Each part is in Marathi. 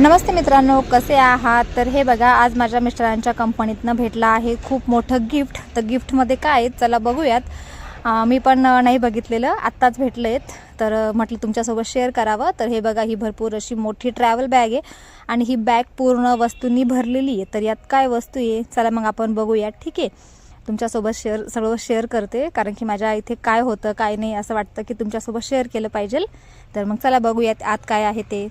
नमस्ते मित्रांनो कसे आहात? तर हे बघा आज माझ्या मिस्टरांच्या कंपनीतनं भेटला आहे खूप मोठं गिफ्ट. तर गिफ्टमध्ये काय आहे? चला बघूयात. मी पण नाही बघितलेलं आत्ताच भेटलं आहेत तर म्हटलं तुमच्यासोबत शेअर करावं. तर हे बघा ही भरपूर अशी मोठी ट्रॅव्हल बॅग आहे आणि ही बॅग पूर्ण वस्तूंनी भरलेली आहे. तर यात काय वस्तू आहे? चला मग आपण बघूयात ठीक आहे? तुमच्यासोबत शेअर सगळं शेअर करते कारण की माझ्या इथे काय होतं काय नाही असं वाटतं की तुमच्यासोबत शेअर केलं पाहिजे तर मग चला बघूयात आत काय आहे ते.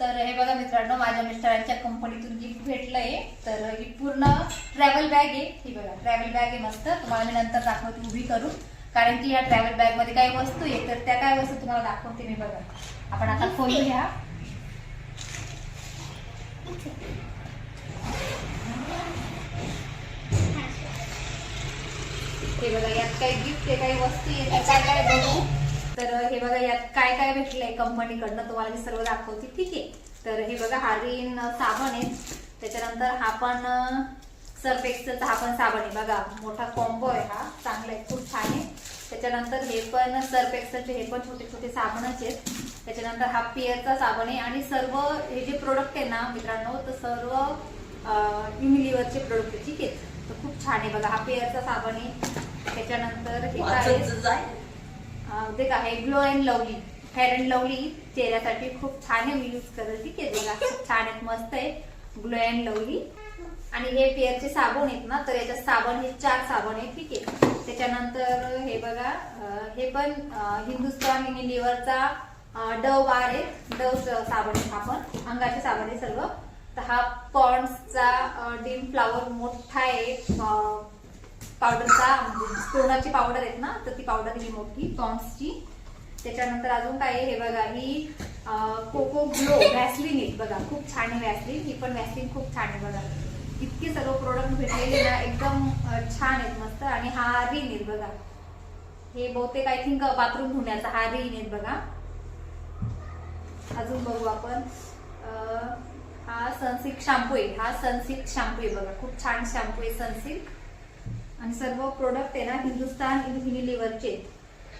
तर हे बघा मित्रांनो माझ्या मिस्टरांच्या कंपनीतून गिफ्ट भेटलंय. तर ही पूर्ण ट्रॅव्हल बॅग आहे. ही बघा ट्रॅव्हल बॅग आहे मस्त. तुम्हाला मी नंतर दाखवते उभी करून. कारण की या ट्रॅव्हल बॅगमध्ये काही वस्तू आहे तर त्या काय वस्तू तुम्हाला दाखवते मी बघा. आपण आता खोलूया हे बघा यात काही गिफ्ट आहे काही वस्तू आहे काय काय बघू? तर हे बघा यात काय काय भेटलंय कंपनीकडनं तुम्हाला मी सर्व दाखवते ठीक आहे? तर हे बघा हारीन साबण आहे. त्याच्यानंतर हा पण सर्फ एक्सेलचा हा पण साबण आहे. बघा मोठा कॉम्बो आहे हा. चांगला आहे खूप छान आहे. त्याच्यानंतर हे पण सर्फ एक्सेलचे हे पण छोटे छोटे साबणच आहेत. त्याच्यानंतर हा पियरचा साबण आहे आणि सर्व हे जे प्रोडक्ट आहे ना मित्रांनो तर सर्व युनिलिव्हरचे प्रोडक्ट आहे ठीक आहे? तर खूप छान आहे बघा हा पेअरचा साबण आहे. त्याच्यानंतर हे काय ते काय हे glow and lovely hair and lovely चेहऱ्यासाठी खूप छान आहे मी यूज करेल ठीक आहे बघा खूप छान आहेत मस्त आहे. ग्लो अँड लवली आणि हे पेअरचे साबण आहेत ना तर याच्यात साबण हे चार साबण आहे ठीक आहे. त्याच्यानंतर हे बघा हे पण अं, हिंदुस्तान युनिलिव्हरचा डव बार आहे. डव साबण आहे आपण. अंगाचे साबण आहे सर्व. तर हा पॉन्ड्सचा डीम फ्लावर मोठा आहे. पावडरचा म्हणजे पावडर आहेत ना तर ती पावडर ही मोठी पॉन्ड्सची त्याच्यानंतर अजून काय आहे हे बघा ही कोको ग्लो व्हॅसलिन आहेत बघा खूप छान आहे व्हॅसलिन ही पण व्हॅसलिन खूप छान आहे बघा. इतके सर्व प्रोडक्ट भेटलेले ना एकदम छान आहेत मस्त आणि हा रिन आहेत बघा. हे बहुतेक आय थिंक बाथरूम धुण्याचा हा रिन आहेत बघा. अजून बघू आपण. हा सनसिल्क शॅम्पू आहे हा सनसिल्क शॅम्पू आहे बघा खूप छान शॅम्पू आहे सनसिल्क. आणि सर्व प्रोडक्ट आहे ना हिंदुस्तान युनिलिव्हरचे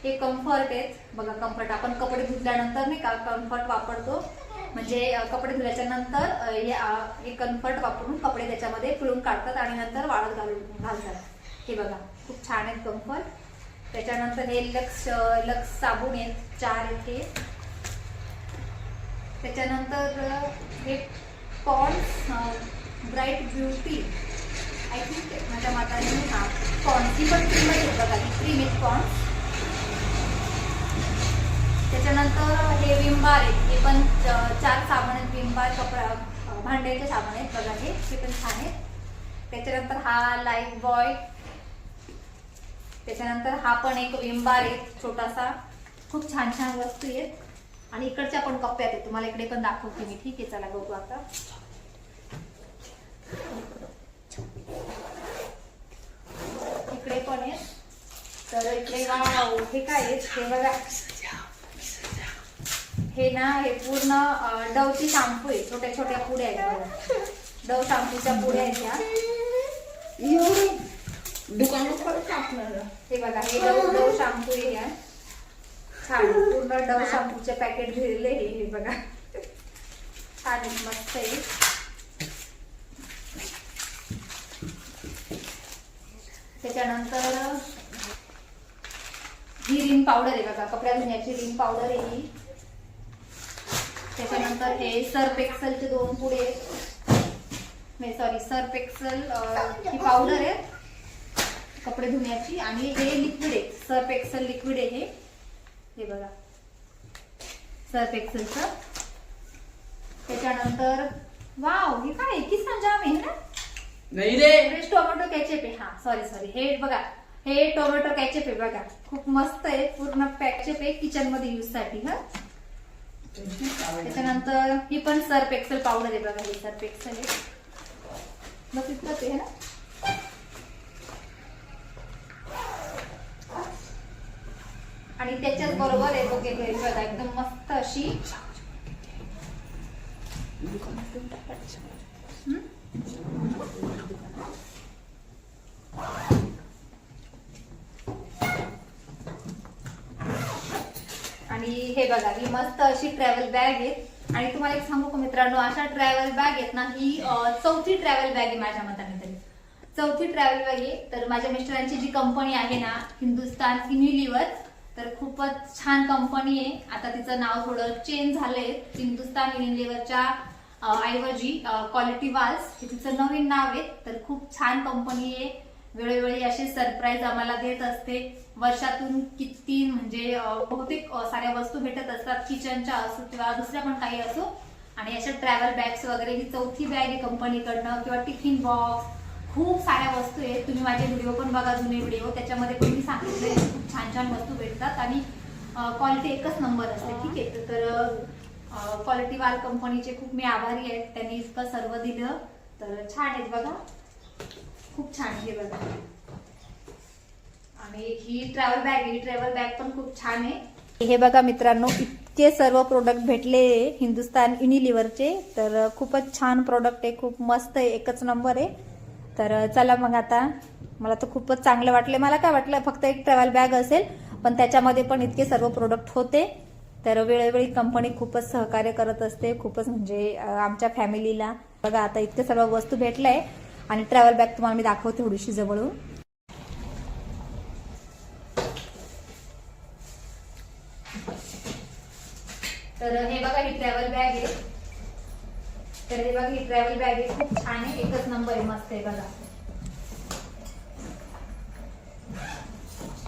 हे कम्फर्ट आहेत. बघा कम्फर्ट आपण कपडे धुतल्यानंतर नाही का कम्फर्ट वापरतो. म्हणजे कपडे धुल्याच्या नंतर हे हे कम्फर्ट वापरून कपडे त्याच्यामध्ये पिळून काढतात आणि नंतर वाळत घालून घालतात. हे बघा खूप छान आहेत कम्फर्ट त्याच्यानंतर हे लक्स लक्स साबून आहेत. चार आहेत हे. त्याच्यानंतर हे Pond's bright beauty. I think माझ्या माताने हा पॉन्ड पण क्रीम आहे बघा ही क्रीम आहे पॉन्ड त्याच्यानंतर हे विमबार आहेत हे पण चार साबण आहेत विमबार कपडा भांड्याचे साबण आहेत बघा हे पण छान आहेत. त्याच्यानंतर हा लाईफ बॉय त्याच्यानंतर हा पण एक विमबार आहे छोटासा. खूप छान छान वस्तू आहेत. आणि इकडच्या पण कप्प्यात आहेत तुम्हाला इकडे पण दाखवते मी. ठीक आहे चला बघू आता इकडे पण आहेत तर इकडे वाव, हे काय आहेत हे बघा. हे ना हे पूर्ण डवची शॅम्पू आहे. छोट्या छोट्या पुड्या आहेत. डव शॅम्पूच्या पुड्या आहेत ह्या. दुकानात हे बघा हे डव डव शॅम्पू आहे ह्या. छान पूर्ण डव शॅम्पूचे पॅकेट घेतले हे हे बघा. छान आहे मस्त आहे. त्याच्यानंतर ही रिन पावडर आहे बघा कपड्या धुण्याची रिन पावडर आहे ही. त्याच्यानंतर हे सर्फ एक्सेलचे दोन पुढे नाही सॉरी सर्फ एक्सेल ही पावडर आहे. कपडे धुण्याची आणि हे लिक्विड आहे. सर्फ एक्सेल लिक्विड आहे हे. हे बघा. सर्फ एक्सेलचं. त्याच्यानंतर वाव हे काय आहे? जाम आहे ना? नाही रे. फ्रेश टोमॅटो कॅचअप आहे. हा सॉरी सॉरी हे बघा. हे टोमॅटो कॅचप आहे बघा. खूप मस्त आहे. पूर्ण पॅकचेप आहे किचनमध्ये यूजसाठी हा? त्याच्यानंतर ही पण सर्फ एक्सेल पावडर आहे बघा ही सर्फ एक्सेल आहे. बस इतकंच आहे ना आणि त्याच्याच बरोबर आहे बघ बघा एकदम मस्त अशी. हम्म? आणि हे बघा ही मस्त अशी ट्रॅव्हल बॅग आहे. आणि तुम्हाला एक सांगू का मित्रांनो अशा ट्रॅव्हल बॅग आहेत ना ही चौथी ट्रॅव्हल बॅग आहे माझ्या मताने तरी. चौथी ट्रॅव्हल बॅग आहे. तर माझ्या मिस्टरांची जी कंपनी आहे ना हिंदुस्तान युनिलिव्हर तर खूपच छान कंपनी आहे. आता तिचं नाव थोडं चेंज झालंय. हिंदुस्तान युनिलिव्हरच्या ऐवजी क्वालिटी वाल्स हे तिचं नवीन नाव आहे. तर खूप छान कंपनी आहे. वेळोवेळी असे सरप्राईज आम्हाला देत असते. वर्षातून किती म्हणजे बहुतेक साऱ्या वस्तू भेटत असतात. किचनच्या असो किंवा दुसऱ्या पण काही असो. आणि अशा ट्रॅव्हल बॅग्स वगैरे ही चौथी बॅग आहे कंपनीकडनं किंवा टिफिन बॉक्स खूप साऱ्या वस्तू आहेत. तुम्ही माझे व्हिडिओ पण बघा जुने व्हिडिओ त्याच्यामध्ये पण मी सांगितले खूप छान छान वस्तू भेटतात. आणि क्वालिटी एकच नंबर असते. ठीक आहे. तर क्वालिटी वाल कंपनीचे खूप मी आभारी आहेत त्यांनी इतकं सर्व दिलं. तर छान आहेत बघा. खूप छान आहे हे बघा. आणि ही ट्रॅव्हल बॅग ही ट्रॅव्हल बॅग पण खूप छान आहे. हे बघा मित्रांनो इतके सर्व प्रोडक्ट भेटले हिंदुस्तान युनिलिव्हरचे तर खूपच छान प्रोडक्ट आहे खूप मस्त आहे एकच नंबर आहे. तर चला मग आता मला तर खूपच चांगलं वाटलं मला काय वाटलं फक्त एक ट्रॅव्हल बॅग असेल पण त्याच्यामध्ये पण इतके सर्व प्रोडक्ट होते. तर वेळोवेळी कंपनी खूपच सहकार्य करत असते खूपच म्हणजे आमच्या फॅमिलीला बघा आता इतके सर्व वस्तू भेटलंय. आणि ट्रॅव्हल बॅग तुम्हाला मी दाखवते थोडीशी जवळून. तर हे बघा ही ट्रॅव्हल बॅग आहे. तर हे बघा ही ट्रॅव्हल बॅग आहे. खूप छान आहे. एकच नंबर आहे मस्त आहे बघा.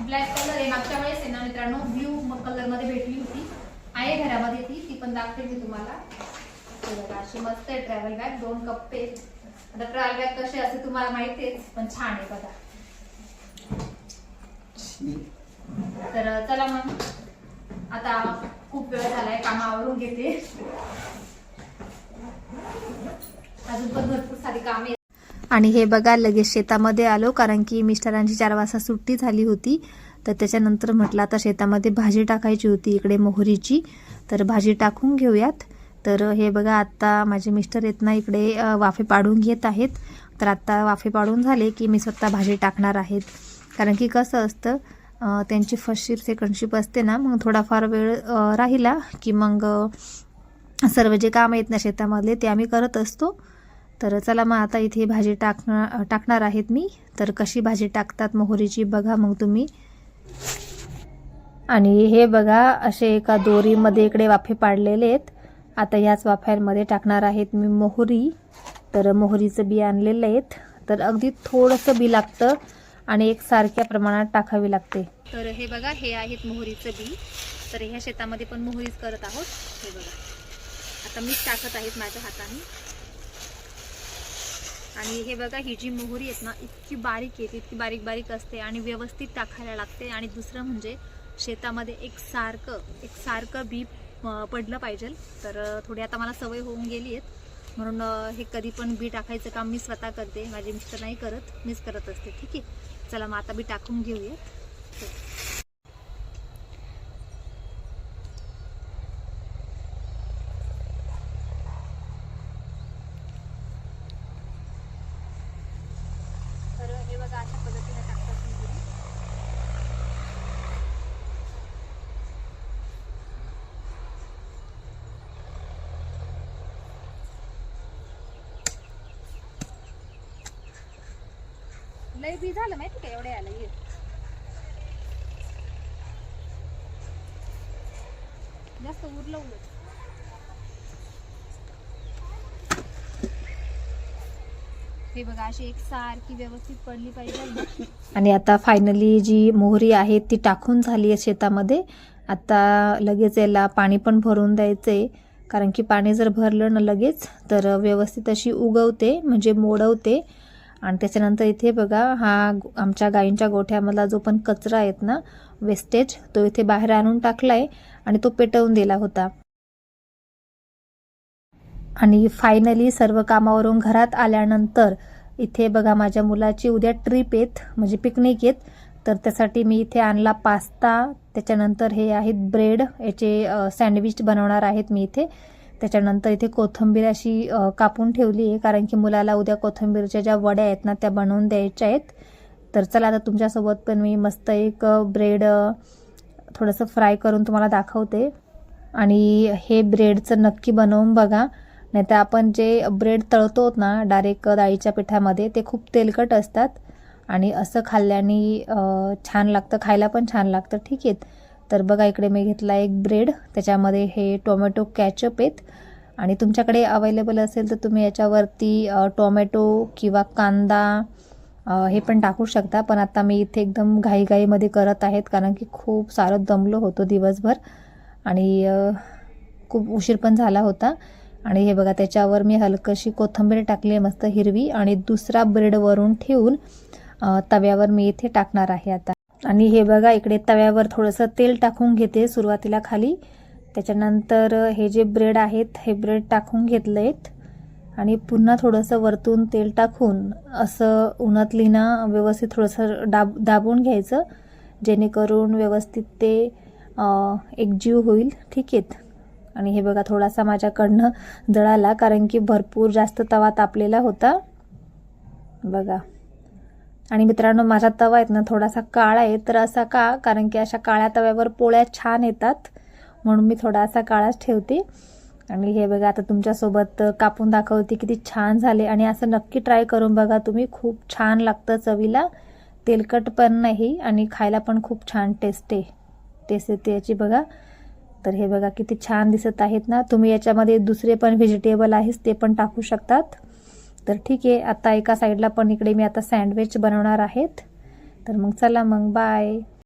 ब्लॅक कलर आहे. मागच्या वेळेस आहे ना मित्रांनो ब्ल्यू कलरमध्ये भेटली होती. आहे घरामध्ये ती. ती पण दाखवते मी तुम्हाला. अशी मस्त आहे ट्रॅव्हल बॅग दोन कप्पे. आता ट्रायल बॅग कसे असते तुम्हाला माहितीच पण छान आहे बघा. तर चला मग. आता खूप वेळ झालाय कामावरून घेते. अजून पण भरपूर सारी कामे आणि हे बघा लगेच शेतामध्ये आलो कारण की मिस्टरांची चार वाजता सुट्टी झाली होती. तर त्याच्यानंतर म्हटलं आता शेतामध्ये भाजी टाकायची होती इकडे मोहरीची. तर भाजी टाकून घेऊयात. तर हे बघा आत्ता माझे मिस्टर येत ना इकडे वाफे पाडून घेत आहेत. तर आत्ता वाफे पाडून झाले की मी स्वतः भाजी टाकणार आहेत. कारण की कसं असतं त्यांची फर्स्ट शिप सेकंड शिप असते ना मग थोडाफार वेळ राहिला की मग सर्व जे काम आहेत ना शेतामधले ते आम्ही करत असतो. तर चला मग आता इथे भाजी टाकणार टाकणार आहेत मी. तर कशी भाजी टाकतात मोहरीची बघा मग तुम्ही. आणि हे बघा असे एका दोरीमध्ये इकडे वाफे पाडलेले आहेत. आता याच वाफ्यांमध्ये टाकणार आहेत मी मोहरी. तर मोहरीचं बी आणलेलं आहेत. तर अगदी थोडंसं बी लागतं आणि एक सारख्या प्रमाणात टाकावी लागते. तर हे बघा हे आहेत मोहरीचं बी. तर ह्या शेतामध्ये पण मोहरीच करत आहोत. हे बघा. आता मीच टाकत आहेत माझ्या हाताने. आणि हे बघा ही जी मोहरी आहेत ना इतकी बारीक येते इतकी बारीक बारीक असते आणि व्यवस्थित टाकायला लागते. आणि दुसरं म्हणजे शेतामध्ये एक सारखं एक सारखं बी पडलं पाहिजे तर थोडी आता मला सवय होऊन गेली आहेत. म्हणून हे कधी पण बी टाकायचं काम मी स्वतः करते. माझे मिस्टर नाही करत मीच करत असते. ठीक आहे? चला मग आता बी टाकून घेऊया लय बी झालं माहिती का एवढ्या आलं ये जास्त उरलं उलट. हे बघा अशी एक सारखी व्यवस्थित पडली पाहिजे आणि आता फायनली जी मोहरी आहे ती टाकून झाली आहे शेतामध्ये. आता लगेच याला पाणी पण भरून द्यायचं आहे कारण की पाणी जर भरलं ना लगेच तर व्यवस्थित अशी उगवते म्हणजे मोडवते. आणि त्याच्यानंतर इथे बघा हा आमच्या गायींच्या गोठ्यामधला जो पण कचरा आहेत ना वेस्टेज तो इथे बाहेर आणून टाकलाय आणि तो पेटवून दिला होता. आणि फायनली सर्व कामावरून घरात आल्यानंतर इथे बघा माझ्या मुलाची उद्या ट्रिप येत म्हणजे पिकनिक येत. तर त्यासाठी मी इथे आणला पास्ता त्याच्यानंतर हे आहेत ब्रेड याचे सँडविच बनवणार आहेत मी इथे. त्याच्यानंतर इथे कोथिंबीर अशी कापून ठेवली आहे. कारण की मुलाला उद्या कोथिंबीरच्या ज्या वड्या आहेत ना त्या बनवून द्यायच्या आहेत. तर चला आता तुमच्यासोबत पण मी मस्त एक ब्रेड थोडंसं फ्राय करून तुम्हाला दाखवते. आणि हे ब्रेडचं नक्की बनवून बघा. नाहीतर आपण जे ब्रेड तळतो ना डायरेक्ट डाळीच्या पिठामध्ये ते खूप तेलकट असतात. आणि असं खाल्ल्याने छान लागतं. खायला पण छान लागतं. ठीक आहे. तर बघा इकडे मी घेतला एक ब्रेड. त्याच्यामध्ये हे टोमॅटो कॅचअप आहेत. आणि तुमच्याकडे अवेलेबल असेल तर तुम्ही याच्यावरती टोमॅटो किंवा कांदा हे पण टाकू शकता. पण आता मी इथे एकदम घाईघाईमध्ये करत आहेत कारण की खूप सारं दमलो होतो दिवसभर. आणि खूप उशीर पण झाला होता. आणि हे बघा त्याच्यावर मी हलकशी कोथिंबीर टाकली आहे मस्त हिरवी. आणि दुसरा ब्रेड वरून ठेवून तव्यावर मी इथे टाकणार आहे आता. आणि हे बघा इकडे तव्यावर थोडंसं तेल टाकून घेते सुरुवातीला खाली. त्याच्यानंतर हे जे ब्रेड आहेत हे ब्रेड टाकून घेतले आहेत आणि पुन्हा थोडंसं वरतून तेल टाकून असं उन्हातली ना व्यवस्थित थोडंसं डाब दाबून घ्यायचं. जेणेकरून व्यवस्थित ते एकजीव होईल. ठीक आहेत? आणि हे बघा थोडासा माझ्याकडनं जळाला कारण की भरपूर जास्त तवा तापलेला होता. बघा. आणि मित्रांनो माझा तवा आहेत ना थोडासा काळा आहे. तर असा का? कारण की अशा काळ्या तव्यावर पोळ्या छान येतात. म्हणून मी थोडासा काळाच ठेवते. आणि हे बघा आता तुमच्यासोबत कापून दाखवते किती छान झाले. आणि असं नक्की ट्राय करून बघा तुम्ही खूप छान लागतं चवीला. तेलकट पण नाही आणि खायला पण खूप छान टेस्ट आहे. टेस्ट येते याची बघा. तर हे बघा किती छान दिसत आहेत ना. तुम्ही याच्यामध्ये दुसरे पण व्हेजिटेबल आहेस ते पण टाकू शकतात. तर ठीक आहे आता एका साईडला पण इकडे मी आता सँडविच बनवणार आहेत. तर मग चला मग बाय